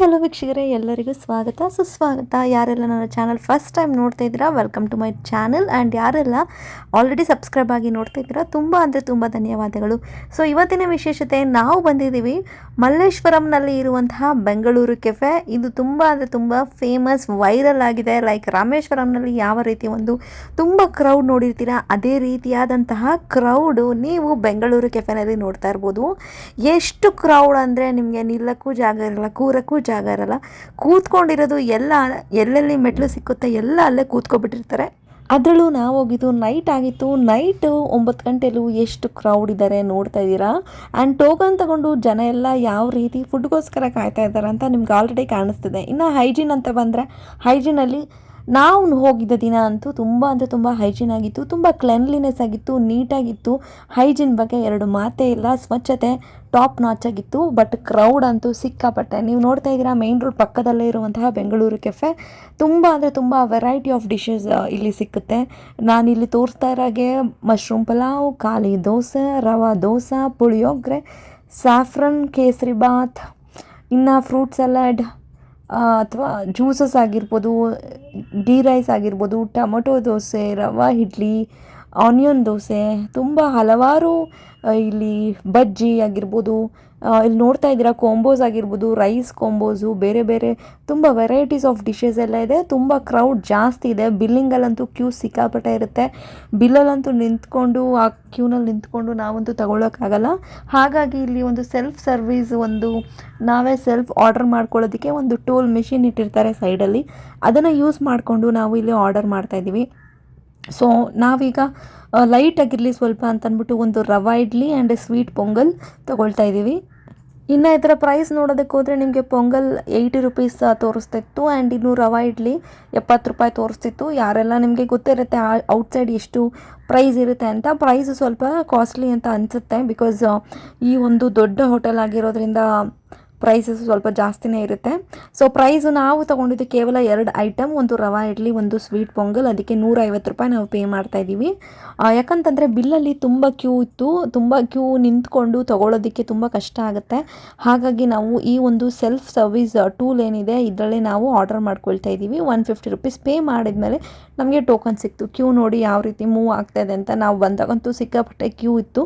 Hello ವೀಕ್ಷಕರೇ, ಎಲ್ಲರಿಗೂ ಸ್ವಾಗತ. ಸುಸ್ವಾಗತ. ಯಾರೆಲ್ಲ ನನ್ನ ಚಾನಲ್ ಫಸ್ಟ್ ಟೈಮ್ ನೋಡ್ತಾ ಇದ್ದೀರಾ welcome to my channel and ಯಾರೆಲ್ಲ ಆಲ್ರೆಡಿ ಸಬ್ಸ್ಕ್ರೈಬ್ ಆಗಿ ನೋಡ್ತಾ ಇದ್ದೀರಾ, ತುಂಬ ಅಂದರೆ ತುಂಬ ಧನ್ಯವಾದಗಳು. ಸೊ ಇವತ್ತಿನ ವಿಶೇಷತೆ, ನಾವು ಬಂದಿದ್ದೀವಿ ಮಲ್ಲೇಶ್ವರಂನಲ್ಲಿ ಇರುವಂತಹ ಬೆಂಗಳೂರು ಕೆಫೆ ಇದು ತುಂಬ ಅಂದರೆ ತುಂಬ ಫೇಮಸ್ ವೈರಲ್ ಆಗಿದೆ. ಲೈಕ್ ರಾಮೇಶ್ವರಂನಲ್ಲಿ ಯಾವ ರೀತಿ ಒಂದು ತುಂಬ ಕ್ರೌಡ್ ನೋಡಿರ್ತೀರಾ, ಅದೇ ರೀತಿಯಾದಂತಹ ಕ್ರೌಡು ನೀವು ಬೆಂಗಳೂರು ಕೆಫೆನಲ್ಲಿ ನೋಡ್ತಾ ಇರ್ಬೋದು. ಎಷ್ಟು ಕ್ರೌಡ್ ಅಂದರೆ ನಿಮಗೆ ನಿಲ್ಲಕ್ಕೂ ಜಾಗ ಇರಲ್ಲ, ಕೂರಕ್ಕೂ ಜಾಗ ಇರಲ್ಲ. ಕೂತ್ಕೊಂಡಿರೋದು ಎಲ್ಲ ಎಲ್ಲೆಲ್ಲಿ ಮೆಟ್ಲು ಸಿಕ್ಕುತ್ತೆ ಎಲ್ಲ ಅಲ್ಲೇ ಕೂತ್ಕೊಬಿಟ್ಟಿರ್ತಾರೆ. ಅದರಲ್ಲೂ ನಾವು ಹೋಗಿದ್ದು ನೈಟ್ ಆಗಿತ್ತು. ನೈಟು ಒಂಬತ್ತು ಗಂಟೆಲೂ ಎಷ್ಟು ಕ್ರೌಡ್ ಇದ್ದಾರೆ ನೋಡ್ತಾ ಇದ್ದೀರಾ? ಆ್ಯಂಡ್ ಟೋಕನ್ ತಗೊಂಡು ಜನ ಎಲ್ಲ ಯಾವ ರೀತಿ ಫುಡ್ಗೋಸ್ಕರ ಕಾಯ್ತಾ ಇದ್ದಾರೆ ಅಂತ ನಿಮ್ಗೆ ಆಲ್ರೆಡಿ ಕಾಣಿಸ್ತಿದೆ. ಇನ್ನು ಹೈಜೀನ್ ಅಂತ ಬಂದರೆ ಹೈಜೀನಲ್ಲಿ ನಾವು ಹೋಗಿದ್ದ ದಿನ ಅಂತೂ ತುಂಬ ಅಂದರೆ ತುಂಬ ಹೈಜೀನ್ ಆಗಿತ್ತು, ತುಂಬ ಕ್ಲೆನ್ಲಿನೆಸ್ ಆಗಿತ್ತು, ನೀಟಾಗಿತ್ತು ಹೈಜೀನ್ ಬಗ್ಗೆ ಎರಡು ಮಾತೇ ಇಲ್ಲ, ಸ್ವಚ್ಛತೆ ಟಾಪ್ ನಾಚ್ ಆಗಿತ್ತು ಬಟ್ ಕ್ರೌಡ್ ಅಂತೂ ಸಿಕ್ಕಾಪಟ್ಟೆ. ನೀವು ನೋಡ್ತಾ ಇದ್ದೀರಾ ಮೇನ್ ರೋಡ್ ಪಕ್ಕದಲ್ಲೇ ಇರುವಂತಹ ಬೆಂಗಳೂರು ಕೆಫೆ ತುಂಬ ಅಂದರೆ ತುಂಬ ವೆರೈಟಿ ಆಫ್ ಡಿಶಸ್ ಇಲ್ಲಿ ಸಿಕ್ಕುತ್ತೆ. ನಾನು ಇಲ್ಲಿ ತೋರಿಸ್ತಾ ಇರೋಗೆ ಮಶ್ರೂಮ್ ಪಲಾವ್, ಖಾಲಿ ದೋಸೆ, ರವಾ ದೋಸೆ, ಪುಳಿಯೋಗರೆ ಸ್ಯಾಫ್ರನ್ ಕೇಸರಿ ಬಾತ್ ಇನ್ನು ಫ್ರೂಟ್ ಸಲಾಡ್ ಅಥವಾ ಜ್ಯೂಸಸ್ ಆಗಿರ್ಬೋದು ಗೀ ರೈಸ್ ಆಗಿರ್ಬೋದು, ಟೊಮೊಟೊ ದೋಸೆ, ರವೆ, ಇಡ್ಲಿ, ಆನಿಯನ್ ದೋಸೆ, ತುಂಬ ಹಲವಾರು ಇಲ್ಲಿ ಬಜ್ಜಿ ಆಗಿರ್ಬೋದು ಇಲ್ಲಿ ನೋಡ್ತಾ ಇದ್ದೀರಾ ಕೊಂಬೋಸ್ ಆಗಿರ್ಬೋದು ರೈಸ್ ಕೊಂಬೋಸು ಬೇರೆ ಬೇರೆ ತುಂಬ ವೆರೈಟೀಸ್ ಆಫ್ ಡಿಶಸ್ ಎಲ್ಲ ಇದೆ. ತುಂಬ ಕ್ರೌಡ್ ಜಾಸ್ತಿ ಇದೆ. ಬಿಲ್ಲಿಂಗಲ್ಲಂತೂ ಕ್ಯೂ ಸಿಕ್ಕಾಪಟ್ಟೆ ಇರುತ್ತೆ. ಬಿಲ್ಲಲ್ಲಂತೂ ನಿಂತ್ಕೊಂಡು, ಆ ಕ್ಯೂನಲ್ಲಿ ನಿಂತ್ಕೊಂಡು ನಾವಂತೂ ತಗೊಳ್ಳೋಕ್ಕಾಗಲ್ಲ ಹಾಗಾಗಿ ಇಲ್ಲಿ ಒಂದು ಸೆಲ್ಫ್ ಸರ್ವಿಸ್ ಒಂದು ನಾವೇ ಸೆಲ್ಫ್ ಆರ್ಡರ್ ಮಾಡ್ಕೊಳ್ಳೋದಕ್ಕೆ ಒಂದು ಟೋಲ್ ಮಿಷಿನ್ ಇಟ್ಟಿರ್ತಾರೆ ಸೈಡಲ್ಲಿ ಅದನ್ನು ಯೂಸ್ ಮಾಡಿಕೊಂಡು ನಾವು ಇಲ್ಲಿ ಆರ್ಡರ್ ಮಾಡ್ತಾಯಿದ್ದೀವಿ ಸೊ ನಾವೀಗ ಲೈಟ್ ಆಗಿರಲಿ ಸ್ವಲ್ಪ ಅಂತ ಅಂದ್ಬಿಟ್ಟು ಒಂದು ರವಾ ಇಡ್ಲಿ ಆ್ಯಂಡ್ ಸ್ವೀಟ್ ಪೊಂಗಲ್ ತೊಗೊಳ್ತಾ ಇದ್ದೀವಿ. ಇನ್ನು ಇದರ ಪ್ರೈಸ್ ನೋಡೋದಕ್ಕೆ ಹೋದರೆ ನಿಮಗೆ ಪೊಂಗಲ್ ಏಯ್ಟಿ ರುಪೀಸ್ ತೋರಿಸ್ತಿತ್ತು ಆ್ಯಂಡ್ ಇನ್ನು ರವಾ ಇಡ್ಲಿ ಎಪ್ಪತ್ತು ರೂಪಾಯಿ ತೋರಿಸ್ತಿತ್ತು. ಯಾರೆಲ್ಲ ನಿಮಗೆ ಗೊತ್ತಿರುತ್ತೆ ಔಟ್ಸೈಡ್ ಎಷ್ಟು ಪ್ರೈಸ್ ಇರುತ್ತೆ ಅಂತ ಪ್ರೈಸ್ ಸ್ವಲ್ಪ ಕಾಸ್ಟ್ಲಿ ಅಂತ ಅನಿಸುತ್ತೆ ಬಿಕಾಸ್ ಈ ಒಂದು ದೊಡ್ಡ ಹೋಟೆಲ್ ಆಗಿರೋದ್ರಿಂದ ಪ್ರೈಸಸ್ ಸ್ವಲ್ಪ ಜಾಸ್ತಿನೇ ಇರುತ್ತೆ. ಸೊ ಪ್ರೈಸು ನಾವು ತೊಗೊಂಡಿದ್ದು ಕೇವಲ ಎರಡು ಐಟಮ್ ಒಂದು ರವಾ ಇಡ್ಲಿ, ಒಂದು ಸ್ವೀಟ್ ಪೊಂಗಲ್, ಅದಕ್ಕೆ ನೂರೈವತ್ತು ರೂಪಾಯಿ ನಾವು ಪೇ ಮಾಡ್ತಾ ಇದ್ದೀವಿ. ಯಾಕಂತಂದರೆ ಬಿಲ್ಲಲ್ಲಿ ತುಂಬ ಕ್ಯೂ ಇತ್ತು, ತುಂಬ ಕ್ಯೂ ನಿಂತ್ಕೊಂಡು ತೊಗೊಳೋದಕ್ಕೆ ತುಂಬ ಕಷ್ಟ ಆಗುತ್ತೆ. ಹಾಗಾಗಿ ನಾವು ಈ ಒಂದು ಸೆಲ್ಫ್ ಸರ್ವಿಸ್ ಟೂಲ್ ಏನಿದೆ, ಇದರಲ್ಲೇ ನಾವು ಆರ್ಡರ್ ಮಾಡ್ಕೊಳ್ತಾ ಇದ್ದೀವಿ. ಒನ್ ಫಿಫ್ಟಿ ರುಪೀಸ್ ಪೇ ಮಾಡಿದ್ಮೇಲೆ ನಮಗೆ ಟೋಕನ್ ಸಿಕ್ತು. ಕ್ಯೂ ನೋಡಿ ಯಾವ ರೀತಿ ಮೂವ್ ಆಗ್ತಾ ಇದೆ ಅಂತ ನಾವು ಬಂದಾಗಂತೂ ಸಿಕ್ಕಾಪಟ್ಟೆ ಕ್ಯೂ ಇತ್ತು.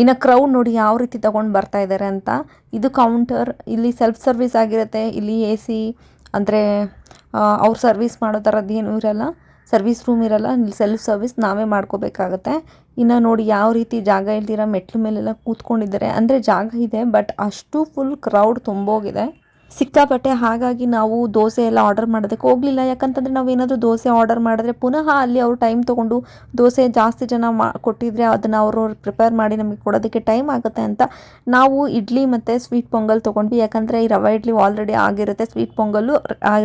ಇನ್ನು ಕ್ರೌಡ್ ನೋಡಿ ಯಾವ ರೀತಿ ತೊಗೊಂಡು ಬರ್ತಾ ಇದ್ದಾರೆ ಅಂತ. ಇದು ಕೌಂಟರ್ ಇಲ್ಲಿ ಸೆಲ್ಫ್ ಸರ್ವಿಸ್ ಆಗಿರುತ್ತೆ, ಇಲ್ಲಿ ಎ ಸಿ ಅಂದರೆ ಅವ್ರು ಸರ್ವಿಸ್ ಮಾಡೋ ಥರದ್ದು ಏನು ಇರಲ್ಲ. ಸರ್ವಿಸ್ ರೂಮ್ ಇರಲ್ಲ, ಇಲ್ಲಿ ಸೆಲ್ಫ್ ಸರ್ವಿಸ್ ನಾವೇ ಮಾಡ್ಕೋಬೇಕಾಗತ್ತೆ. ಇನ್ನು ನೋಡಿ ಯಾವ ರೀತಿ ಜಾಗ ಇಲ್ದಿರ ಮೆಟ್ಲು ಮೇಲೆಲ್ಲ ಕೂತ್ಕೊಂಡಿದ್ದಾರೆ. ಅಂದರೆ ಜಾಗ ಇದೆ ಬಟ್ ಅಷ್ಟು ಫುಲ್ ಕ್ರೌಡ್ ತುಂಬೋಗಿದೆ. ಸಿಕ್ಕಾಪಟ್ಟೆ ಹಾಗಾಗಿ ನಾವು ದೋಸೆ ಎಲ್ಲ ಆರ್ಡರ್ ಮಾಡೋದಕ್ಕೆ ಹೋಗಲಿಲ್ಲ. ಯಾಕಂತಂದರೆ ನಾವು ಏನಾದರೂ ದೋಸೆ ಆರ್ಡರ್ ಮಾಡಿದ್ರೆ ಪುನಃ ಅಲ್ಲಿ ಅವರು ಟೈಮ್ ತೊಗೊಂಡು ದೋಸೆ ಜಾಸ್ತಿ ಜನ ಮಾ ಕೊಟ್ಟಿದ್ರೆ ಅದನ್ನು ಅವರು ಪ್ರಿಪೇರ್ ಮಾಡಿ ನಮಗೆ ಕೊಡೋದಕ್ಕೆ ಟೈಮ್ ಆಗುತ್ತೆ ಅಂತ ನಾವು ಇಡ್ಲಿ ಮತ್ತು ಸ್ವೀಟ್ ಪೊಂಗಲ್ ತೊಗೊಂಡ್ವಿ. ಯಾಕಂದರೆ ಈ ರವೆ ಇಡ್ಲಿ ಆಲ್ರೆಡಿ ಆಗಿರುತ್ತೆ ಸ್ವೀಟ್ ಪೊಂಗಲ್ಲು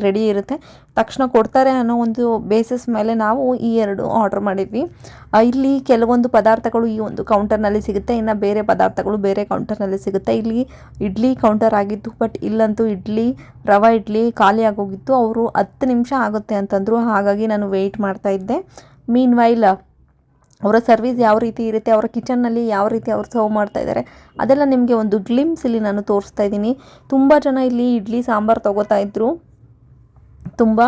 ರೆಡಿ ಇರುತ್ತೆ. ತಕ್ಷಣ ಕೊಡ್ತಾರೆ ಅನ್ನೋ ಒಂದು ಬೇಸಿಸ್ ಮೇಲೆ ನಾವು ಈ ಎರಡು ಆರ್ಡರ್ ಮಾಡಿದ್ವಿ. ಇಲ್ಲಿ ಕೆಲವೊಂದು ಪದಾರ್ಥಗಳು ಈ ಒಂದು ಕೌಂಟರ್ನಲ್ಲಿ ಸಿಗುತ್ತೆ. ಇನ್ನು ಬೇರೆ ಪದಾರ್ಥಗಳು ಬೇರೆ ಕೌಂಟರ್ನಲ್ಲಿ ಸಿಗುತ್ತೆ. ಇಲ್ಲಿ ಇಡ್ಲಿ ಕೌಂಟರ್ ಆಗಿತ್ತು ಬಟ್ ಇಲ್ಲಂತೂ ಇಡ್ಲಿ, ರವಾ ಇಡ್ಲಿ ಖಾಲಿ ಆಗೋಗಿತ್ತು. ಅವರು ಹತ್ತು ನಿಮಿಷ ಆಗುತ್ತೆ ಅಂತಂದರು. ಹಾಗಾಗಿ ನಾನು ವೆಯ್ಟ್ ಮಾಡ್ತಾ ಇದ್ದೆ. ಮೀನ್ ವೈಲ್ ಅವರ ಸರ್ವಿಸ್ ಯಾವ ರೀತಿ ಇರುತ್ತೆ, ಅವರ ಕಿಚನ್ನಲ್ಲಿ ಯಾವ ರೀತಿ ಅವ್ರು ಸರ್ವ್ ಮಾಡ್ತಾ ಇದ್ದಾರೆ ಅದೆಲ್ಲ ನಿಮಗೆ ಒಂದು ಗ್ಲಿಮ್ಸ್ ಇಲ್ಲಿ ನಾನು ತೋರಿಸ್ತಾ ಇದ್ದೀನಿ. ತುಂಬ ಜನ ಇಲ್ಲಿ ಇಡ್ಲಿ, ಸಾಂಬಾರು ತೊಗೋತಾ ಇದ್ರು. ತುಂಬ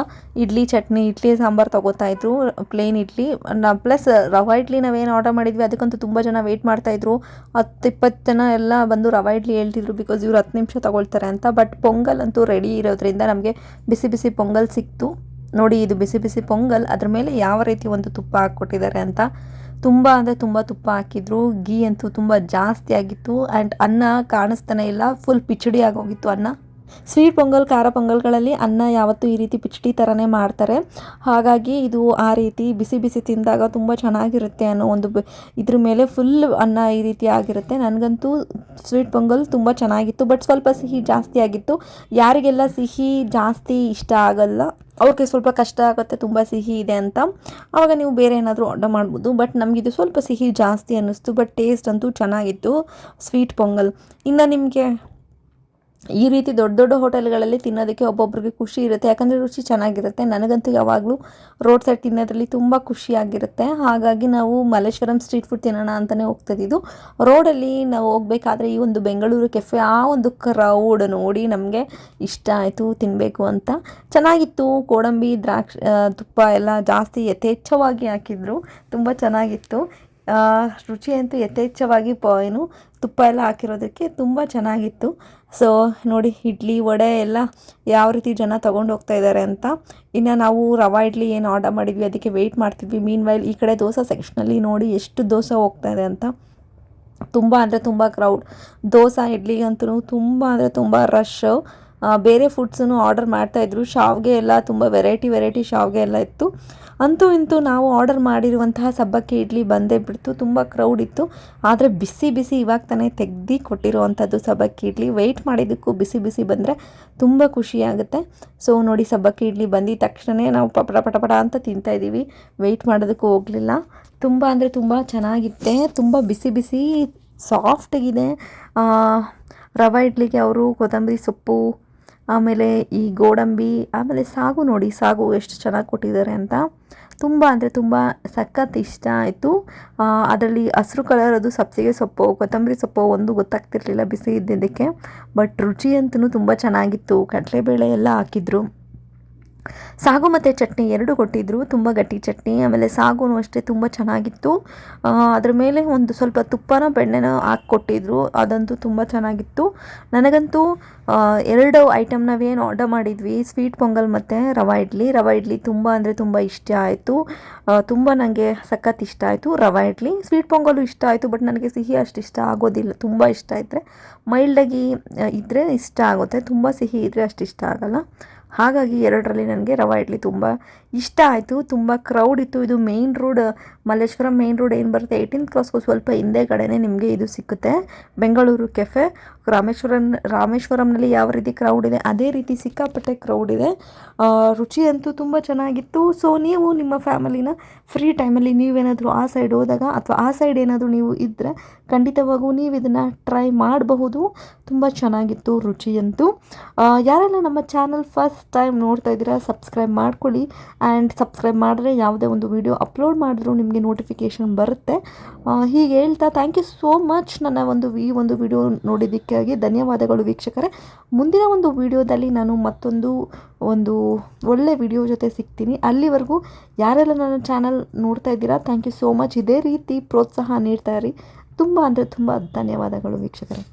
ಇಡ್ಲಿ, ಚಟ್ನಿ, ಇಡ್ಲಿ, ಸಾಂಬಾರು ತೊಗೋತಾ ಇದ್ರು ಪ್ಲೇನ್ ಇಡ್ಲಿ. ನ ಪ್ಲಸ್ ರವಾ ಇಡ್ಲಿ ನಾವೇನು ಆರ್ಡರ್ ಮಾಡಿದ್ವಿ, ಅದಕ್ಕಂತೂ ತುಂಬ ಜನ ವೆಯ್ಟ್ ಮಾಡ್ತಾಯಿದ್ರು ಹತ್ತು, ಇಪ್ಪತ್ತು ಜನ ಎಲ್ಲ ಬಂದು ರವಾ ಇಡ್ಲಿ ಹೇಳ್ತಿದ್ರು ಬಿಕಾಸ್ ಇವ್ರು ಹತ್ತು ನಿಮಿಷ ತೊಗೊಳ್ತಾರೆ ಅಂತ. ಬಟ್ ಪೊಂಗಲ್ ಅಂತೂ ರೆಡಿ ಇರೋದ್ರಿಂದ ನಮಗೆ ಬಿಸಿ ಬಿಸಿ ಪೊಂಗಲ್ ಸಿಕ್ತು. ನೋಡಿ, ಇದು ಬಿಸಿ ಬಿಸಿ ಪೊಂಗಲ್, ಅದ್ರ ಮೇಲೆ ಯಾವ ರೀತಿ ಒಂದು ತುಪ್ಪ ಹಾಕ್ಕೊಟ್ಟಿದ್ದಾರೆ ಅಂತ. ತುಂಬ ಅಂದರೆ ತುಂಬ ತುಪ್ಪ ಹಾಕಿದ್ರು. ಗೀ ಅಂತೂ ತುಂಬ ಜಾಸ್ತಿ ಆಗಿತ್ತು. ಆ್ಯಂಡ್ ಅನ್ನ ಕಾಣಿಸ್ತಾನೆ ಇಲ್ಲ. ಫುಲ್ ಪಿಚಡಿ ಆಗೋಗಿತ್ತು ಅನ್ನ. ಸ್ವೀಟ್ ಪೊಂಗಲ್, ಖಾರ ಪೊಂಗಲ್ಗಳಲ್ಲಿ ಅನ್ನ ಯಾವತ್ತೂ ಈ ರೀತಿ ಪಿಚಡಿ ಥರನೇ ಮಾಡ್ತಾರೆ. ಹಾಗಾಗಿ ಇದು ಆ ರೀತಿ ಬಿಸಿ ಬಿಸಿ ತಿಂದಾಗ ತುಂಬ ಚೆನ್ನಾಗಿರುತ್ತೆ ಅನ್ನೋ ಒಂದು ಇದ್ರ ಮೇಲೆ ಫುಲ್ ಅನ್ನ ಈ ರೀತಿ ಆಗಿರುತ್ತೆ. ನನಗಂತೂ ಸ್ವೀಟ್ ಪೊಂಗಲ್ ತುಂಬ ಚೆನ್ನಾಗಿತ್ತು. ಬಟ್ ಸ್ವಲ್ಪ ಸಿಹಿ ಜಾಸ್ತಿ ಆಗಿತ್ತು. ಯಾರಿಗೆಲ್ಲ ಸಿಹಿ ಜಾಸ್ತಿ ಇಷ್ಟ ಆಗಲ್ಲ, ಅವ್ರಿಗೆ ಸ್ವಲ್ಪ ಕಷ್ಟ ಆಗುತ್ತೆ, ತುಂಬ ಸಿಹಿ ಇದೆ ಅಂತ ಆವಾಗ ನೀವು ಬೇರೆ ಏನಾದರೂ ಆರ್ಡರ್ ಮಾಡ್ಬೋದು. ಬಟ್ ನಮಗಿದು ಸ್ವಲ್ಪ ಸಿಹಿ ಜಾಸ್ತಿ ಅನ್ನಿಸ್ತು. ಬಟ್ ಟೇಸ್ಟ್ ಅಂತೂ ಚೆನ್ನಾಗಿತ್ತು. ಸ್ವೀಟ್ ಪೊಂಗಲ್. ಇನ್ನು ನಿಮಗೆ? ಈ ರೀತಿ ದೊಡ್ಡ ದೊಡ್ಡ ಹೋಟೆಲ್ಗಳಲ್ಲಿ ತಿನ್ನೋದಕ್ಕೆ ಒಬ್ಬೊಬ್ರಿಗೆ ಖುಷಿ ಇರುತ್ತೆ, ಯಾಕಂದರೆ ರುಚಿ ಚೆನ್ನಾಗಿರುತ್ತೆ. ನನಗಂತೂ ಯಾವಾಗಲೂ ರೋಡ್ ಸೈಡ್ ತಿನ್ನೋದ್ರಲ್ಲಿ ತುಂಬ ಖುಷಿಯಾಗಿರುತ್ತೆ. ಹಾಗಾಗಿ ನಾವು ಮಲ್ಲೇಶ್ವರಂ ಸ್ಟ್ರೀಟ್ ಫುಡ್ ತಿನ್ನೋಣ ಅಂತಲೇ ಹೋಗ್ತಿದ್ದು ರೋಡಲ್ಲಿ ನಾವು ಹೋಗಬೇಕಾದ್ರೆ ಈ ಒಂದು ಬೆಂಗಳೂರು ಕೆಫೆ, ಆ ಒಂದು ಕ್ರೌಡ್ ನೋಡಿ ನಮಗೆ ಇಷ್ಟ ಆಯಿತು ತಿನ್ನಬೇಕು ಅಂತ. ಚೆನ್ನಾಗಿತ್ತು ಗೋಡಂಬಿ ದ್ರಾಕ್ಷಿ, ತುಪ್ಪ ಎಲ್ಲ ಜಾಸ್ತಿ ಯಥೇಚ್ಛವಾಗಿ ಹಾಕಿದ್ರು. ತುಂಬ ಚೆನ್ನಾಗಿತ್ತು. ರುಚಿ ಅಂತೂ ಯಥೇಚ್ಛವಾಗಿ ಪ, ಏನು ತುಪ್ಪ ಎಲ್ಲ ಹಾಕಿರೋದಕ್ಕೆ ತುಂಬ ಚೆನ್ನಾಗಿತ್ತು. ಸೊ ನೋಡಿ, ಇಡ್ಲಿ, ವಡೆ ಎಲ್ಲ ಯಾವ ರೀತಿ ಜನ ತೊಗೊಂಡು ಹೋಗ್ತಾ ಇದ್ದಾರೆ ಅಂತ. ಇನ್ನು ನಾವು ರವಾ, ಇಡ್ಲಿ ಏನು ಆರ್ಡರ್ ಮಾಡಿದ್ವಿ, ಅದಕ್ಕೆ ವೆಯ್ಟ್ ಮಾಡ್ತಿದ್ವಿ. ಮೀನ್ ವೈಲ್ ಈ ಕಡೆ ದೋಸೆ ಸೆಕ್ಷನಲ್ಲಿ ನೋಡಿ ಎಷ್ಟು ದೋಸೆ ಹೋಗ್ತಾ ಇದೆ ಅಂತ. ತುಂಬ ಅಂದರೆ ತುಂಬ ಕ್ರೌಡ್ ದೋಸೆ ಇಡ್ಲಿಗಂತೂ ತುಂಬ ಅಂದರೆ ತುಂಬ ರಶ್ ಬೇರೆ ಫುಡ್ಸನ್ನು ಆರ್ಡರ್ ಮಾಡ್ತಾಯಿದ್ರು ಶಾವ್ಗೆ ಎಲ್ಲ ತುಂಬ ವೆರೈಟಿ ವೆರೈಟಿ ಶಾವ್ಗೆ ಎಲ್ಲ ಇತ್ತು. ಅಂತೂ ಇಂತೂ ನಾವು ಆರ್ಡರ್ ಮಾಡಿರುವಂತಹ ಸಬ್ಬಕ್ಕಿ ಇಡ್ಲಿ ಬಂದೇ ಬಿಡ್ತು, ತುಂಬ ಕ್ರೌಡ್ ಇತ್ತು. ಆದರೆ ಬಿಸಿ ಬಿಸಿ ಇವಾಗ ತಾನೇ ತೆಗ್ದು ಕೊಟ್ಟಿರುವಂಥದ್ದು ಸಬ್ಬಕ್ಕಿ ಇಡ್ಲಿ. ವೆಯ್ಟ್ ಮಾಡಿದ್ದಕ್ಕೂ ಬಿಸಿ ಬಿಸಿ ಬಂದರೆ ತುಂಬ ಖುಷಿಯಾಗುತ್ತೆ ಸೊ ನೋಡಿ ಸಬ್ಬಕ್ಕಿ ಇಡ್ಲಿ ಬಂದಿದ ತಕ್ಷಣವೇ ನಾವು ಪಟ ಪಟ ಪಟ ಅಂತ ತಿಂತಾಯಿದ್ದೀವಿ ವೆಯ್ಟ್ ಮಾಡೋದಕ್ಕೂ ಹೋಗಲಿಲ್ಲ. ತುಂಬ ಅಂದರೆ ತುಂಬ ಚೆನ್ನಾಗಿತ್ತೆ. ತುಂಬ ಬಿಸಿ ಬಿಸಿ ಸಾಫ್ಟಾಗಿದೆ ರವೆ ಇಡ್ಲಿಗೆ ಅವರು ಕೊತ್ತಂಬರಿ ಸೊಪ್ಪು ಆಮೇಲೆ ಈ ಗೋಡಂಬಿ, ಆಮೇಲೆ ಸಾಗು ನೋಡಿ, ಸಾಗು ಎಷ್ಟು ಚೆನ್ನಾಗಿ ಕೊಟ್ಟಿದ್ದಾರೆ ಅಂತ. ತುಂಬ ಅಂದರೆ ತುಂಬ ಸಖತ್ ಇಷ್ಟ ಆಯಿತು. ಅದರಲ್ಲಿ ಹಸಿರು ಕಲರ್ ಅದು ಸಬ್ಸಿಗೆ ಸೊಪ್ಪು, ಕೊತ್ತಂಬರಿ ಸೊಪ್ಪು ಒಂದು ಗೊತ್ತಾಗ್ತಿರ್ಲಿಲ್ಲ ಬಿಸಿ ಇದ್ದಿದ್ದಕ್ಕೆ. ಬಟ್ ರುಚಿ ಅಂತೂ ತುಂಬ ಚೆನ್ನಾಗಿತ್ತು. ಕಡಲೆಬೇಳೆ ಎಲ್ಲ ಹಾಕಿದ್ರು. ಸಾಗು ಮತ್ತು ಚಟ್ನಿ ಎರಡು ಕೊಟ್ಟಿದ್ದರು ತುಂಬ ಗಟ್ಟಿ ಚಟ್ನಿ, ಆಮೇಲೆ ಸಾಗುನೂ ಅಷ್ಟೇ ತುಂಬ ಚೆನ್ನಾಗಿತ್ತು. ಅದ್ರ ಮೇಲೆ ಒಂದು ಸ್ವಲ್ಪ ತುಪ್ಪನ ಬೆಣ್ಣೆನ ಹಾಕಿ ಕೊಟ್ಟಿದ್ರು, ಅದಂತೂ ತುಂಬ ಚೆನ್ನಾಗಿತ್ತು. ನನಗಂತೂ ಎರಡು ಐಟಮ್ ನಾವೇನು ಆರ್ಡರ್ ಮಾಡಿದ್ವಿ ಸ್ವೀಟ್ ಪೊಂಗಲ್ ಮತ್ತು ರವೆ ಇಡ್ಲಿ. ರವೆ ಇಡ್ಲಿ ತುಂಬ ಅಂದರೆ ತುಂಬ ಇಷ್ಟ ಆಯಿತು. ತುಂಬ ನನಗೆ ಸಖತ್ ಇಷ್ಟ ಆಯಿತು ರವೆ ಇಡ್ಲಿ. ಸ್ವೀಟ್ ಪೊಂಗಲು ಇಷ್ಟ ಆಯಿತು ಬಟ್ ನನಗೆ ಸಿಹಿ ಅಷ್ಟು ಇಷ್ಟ ಆಗೋದಿಲ್ಲ. ತುಂಬ ಇಷ್ಟ ಇದ್ದರೆ ಮೈಲ್ಡಾಗಿ ಇದ್ದರೆ ಇಷ್ಟ ಆಗುತ್ತೆ. ತುಂಬ ಸಿಹಿ ಇದ್ದರೆ ಅಷ್ಟು ಇಷ್ಟ ಆಗಲ್ಲ. ಹಾಗಾಗಿ ಎರಡರಲ್ಲಿ ನನಗೆ ರವೆ ಇಡ್ಲಿ ತುಂಬ ಇಷ್ಟ ಆಯಿತು ತುಂಬ ಕ್ರೌಡ್ ಇತ್ತು. ಇದು main road Malleshwaram main road ಏನು ಬರುತ್ತೆ? ಏಯ್ಟೀನ್ ಕ್ರಾಸ್ಗೂ ಸ್ವಲ್ಪ ಹಿಂದೆ ಕಡೆನೇ ನಿಮಗೆ ಇದು ಸಿಕ್ಕುತ್ತೆ. ಬೆಂಗಳೂರು ಕೆಫೆ ರಾಮೇಶ್ವರನ್ ರಾಮೇಶ್ವರಂನಲ್ಲಿ ಯಾವ ರೀತಿ ಕ್ರೌಡ್ ಇದೆ ಅದೇ ರೀತಿ ಸಿಕ್ಕಾಪಟ್ಟೆ ಕ್ರೌಡ್ ಇದೆ. ರುಚಿ ಅಂತೂ ತುಂಬ ಚೆನ್ನಾಗಿತ್ತು. ಸೊ ನೀವು ನಿಮ್ಮ ಫ್ಯಾಮಿಲಿನ ಫ್ರೀ ಟೈಮಲ್ಲಿ ನೀವೇನಾದರೂ ಆ ಸೈಡ್ ಹೋದಾಗ ಅಥವಾ ಆ ಸೈಡ್ ಏನಾದರೂ ನೀವು ಇದ್ದರೆ ಖಂಡಿತವಾಗೂ ನೀವು ಇದನ್ನು ಟ್ರೈ ಮಾಡಬಹುದು. ತುಂಬ ಚೆನ್ನಾಗಿತ್ತು ರುಚಿ ಅಂತೂ. ಆ, ಯಾರೆಲ್ಲ ನಮ್ಮ ಚಾನಲ್ ಫಸ್ಟ್ ಟೈಮ್ ನೋಡ್ತಾ ಇದ್ದೀರಾ ಸಬ್ಸ್ಕ್ರೈಬ್ ಮಾಡ್ಕೊಳ್ಳಿ. ಆ್ಯಂಡ್ ಸಬ್ಸ್ಕ್ರೈಬ್ ಮಾಡಿದ್ರೆ ಯಾವುದೇ ಒಂದು ವಿಡಿಯೋ ಅಪ್ಲೋಡ್ ಮಾಡಿದ್ರೂ ನಿಮಗೆ ನೋಟಿಫಿಕೇಷನ್ ಬರುತ್ತೆ. ಹೀಗೆ ಹೇಳ್ತಾ ಥ್ಯಾಂಕ್ ಯು ಸೋ ಮಚ್ ನನ್ನ ಒಂದು ಈ ಒಂದು ವಿಡಿಯೋ ನೋಡಿದ್ದಕ್ಕಾಗಿ ಧನ್ಯವಾದಗಳು ವೀಕ್ಷಕರೇ. ಮುಂದಿನ ಒಂದು ವಿಡಿಯೋದಲ್ಲಿ ನಾನು ಮತ್ತೊಂದು ಒಂದು ಒಳ್ಳೆ ವಿಡಿಯೋ ಜೊತೆ ಸಿಗ್ತೀನಿ. ಅಲ್ಲಿವರೆಗೂ ಯಾರೆಲ್ಲ ನನ್ನ ಚಾನಲ್ ನೋಡ್ತಾ ಇದ್ದೀರಾ ಥ್ಯಾಂಕ್ ಯು ಸೋ ಮಚ್ ಇದೇ ರೀತಿ ಪ್ರೋತ್ಸಾಹ ನೀಡ್ತಾ ಇರಿ. ತುಂಬ ಅಂದರೆ ತುಂಬ ಧನ್ಯವಾದಗಳು ವೀಕ್ಷಕರೇ.